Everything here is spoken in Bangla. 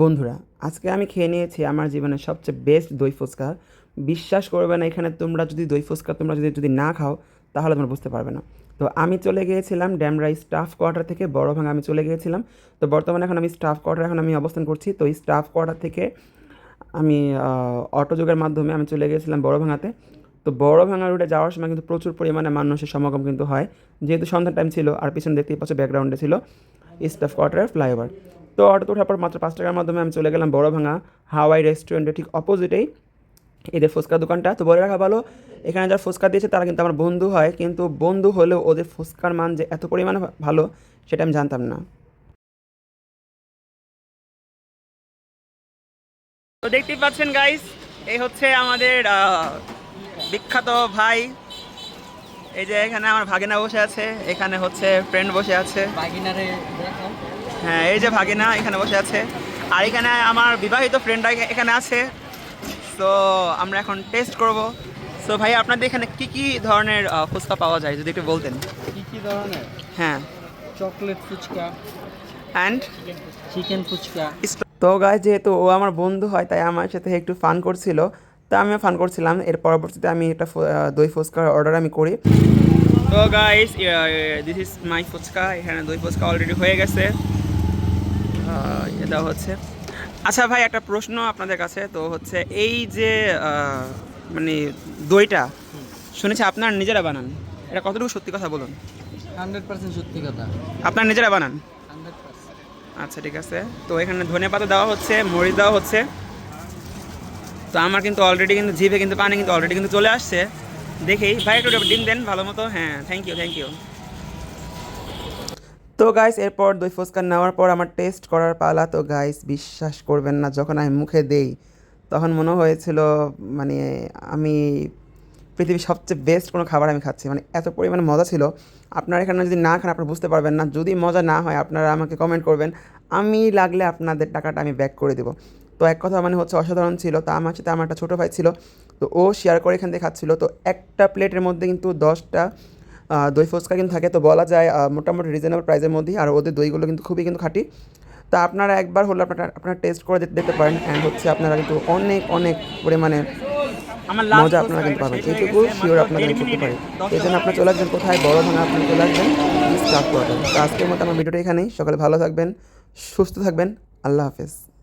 বন্ধুরা, আজকে আমি খেয়ে নিয়েছি আমার জীবনের সবচেয়ে বেস্ট দই ফুচকা। বিশ্বাস করবে না, এখানে তোমরা যদি দই ফুচকা তোমরা যদি যদি না খাও, তাহলে তোমরা বুঝতে পারবে না। তো আমি চলে গিয়েছিলাম ড্যামরাই স্টাফ কোয়ার্টার থেকে, বড় ভাঙা আমি চলে গিয়েছিলাম। তো বর্তমানে এখন আমি স্টাফ কোয়ার্টার, এখন আমি অবস্থান করছি। তো এই স্টাফ কোয়ার্টার থেকে আমি অটো যোগের মাধ্যমে আমি চলে গিয়েছিলাম বড় ভাঙাতে। তো বড় ভাঙা রুটে যাওয়ার সময় কিন্তু প্রচুর পরিমাণে মানুষের সমাগম কিন্তু হয়। যেহেতু সন্ধ্যার টাইম ছিল, আর পিছনে দেখতেই পাচ্ছ ব্যাকগ্রাউন্ডে ছিল স্টাফ কোয়ার্টারের ফ্লাইওভার তো অটোতে ওঠার পর মাত্র পাঁচ টাকার মাধ্যমে আমি চলে গেলাম বড় ভাঙা হাওয়াই রেস্টুরেন্টের ঠিক অপোজিটেই এদের ফুচকা দোকানটা তো বলে রাখা ভালো এখানে যারা ফুচকা দিয়েছে তারা কিন্তু আমার বন্ধু হয় কিন্তু বন্ধু হলেও ওদের ফুচকার মান যে এত পরিমাণে ভালো সেটা আমি জানতাম না। তো দেখতেই পাচ্ছেন গাইস এই হচ্ছে আমাদের আহ, বিখ্যাত ভাই। এই যে এখানে আমার ভাগিনা বসে আছে এখানে হচ্ছে ফ্রেন্ড বসে আছে। দেখাও। হ্যাঁ এই যে ভাগিনা এখানে বসে আছে। আর এখানে আমার বিবাহিত ফ্রেন্ডরা এখানে আছে। তো আমরা এখন টেস্ট করব। সো ভাই আপনাদের এখানে কি কি ধরনের ফুচকা পাওয়া যায়? যদি একটু বলতেন। কি কি ধরনের? হ্যাঁ। Chocolate fuchka. And chicken fuchka. তো গাছ যেহেতু ও আমার বন্ধু হয় তাই আমার সাথে একটু ফান করছিল। তা আমিও ফান করছিলাম। এর পরবর্তীতে আমি একটা দই ফুচকার অর্ডার আমি করি। তো guys this is my fuchka. এখানে দই ফুচকা অলরেডি হয়ে গেছে। এটা হচ্ছে। আচ্ছা ভাই একটা প্রশ্ন আপনাদের কাছে। তো হচ্ছে এই যে মানে দইটা শুনেছি আপনার নিজেরা বানান। এটা কতটুকু সত্যি কথা বলুন? হান্ড্রেড পার্সেন্ট সত্যি কথা। আপনার নিজেরা বানান? আচ্ছা ঠিক আছে। তো এখানে ধনে পাতা দেওয়া হচ্ছে মরিচ দেওয়া হচ্ছে। তো আমার কিন্তু অলরেডি কিন্তু জিভে কিন্তু পানি কিন্তু অলরেডি কিন্তু চলে আসছে। দেখেই ভাই একটু ডিম দেন ভালো মতো। হ্যাঁ থ্যাংক ইউ থ্যাংক ইউ তো গাইস এরপর দই ফুচকা নেওয়ার পর আমার টেস্ট করার পালা। তো গাইস বিশ্বাস করবেন না, যখন আমি মুখে দেই, তখন মনে হয়েছিল মানে আমি পৃথিবীর সবচেয়ে বেস্ট কোনো খাবার আমি খাচ্ছি। মানে এত পরিমাণে মজা ছিল। আপনারা এখানে যদি না খান, আপনারা বুঝতে পারবেন না। যদি মজা না হয়, আপনারা আমাকে কমেন্ট করবেন। আমি লাগলে আপনাদের টাকাটা আমি ব্যাক করে দেবো। তো এক কথা মানে হচ্ছে অসাধারণ ছিল। তা আমার সাথে আমার একটা ছোটো ভাই ছিল। তো ও শেয়ার করে এখান থেকে খাচ্ছিল। তো একটা প্লেটের মধ্যে কিন্তু দশটা দই ফুচকা কিন্তু থাকে। তো বলা যায় মোটামুটি রিজনেবল প্রাইসের মধ্যেই। আর ওদের দইগুলো কিন্তু খুবই কিন্তু খাঁটি। তা আপনারা একবার হলে আপনারা আপনারা টেস্ট করে দেখতে পারেন। অ্যান্ড হচ্ছে আপনারা কিন্তু অনেক অনেক পরিমাণে মজা আপনারা কিন্তু পাবেন। এইটুকু শিওর আপনাদের আমি করতে পারি এই জন্য আপনারা চলে আসবেন কোথায়? বড় ভাঙা আপনারা চলে আসবেন স্টাফ কোয়ার্টার তো আজকের মতো আমার ভিডিওটা এখানেই। সকালে ভালো থাকবেন সুস্থ থাকবেন। আল্লাহ হাফেজ।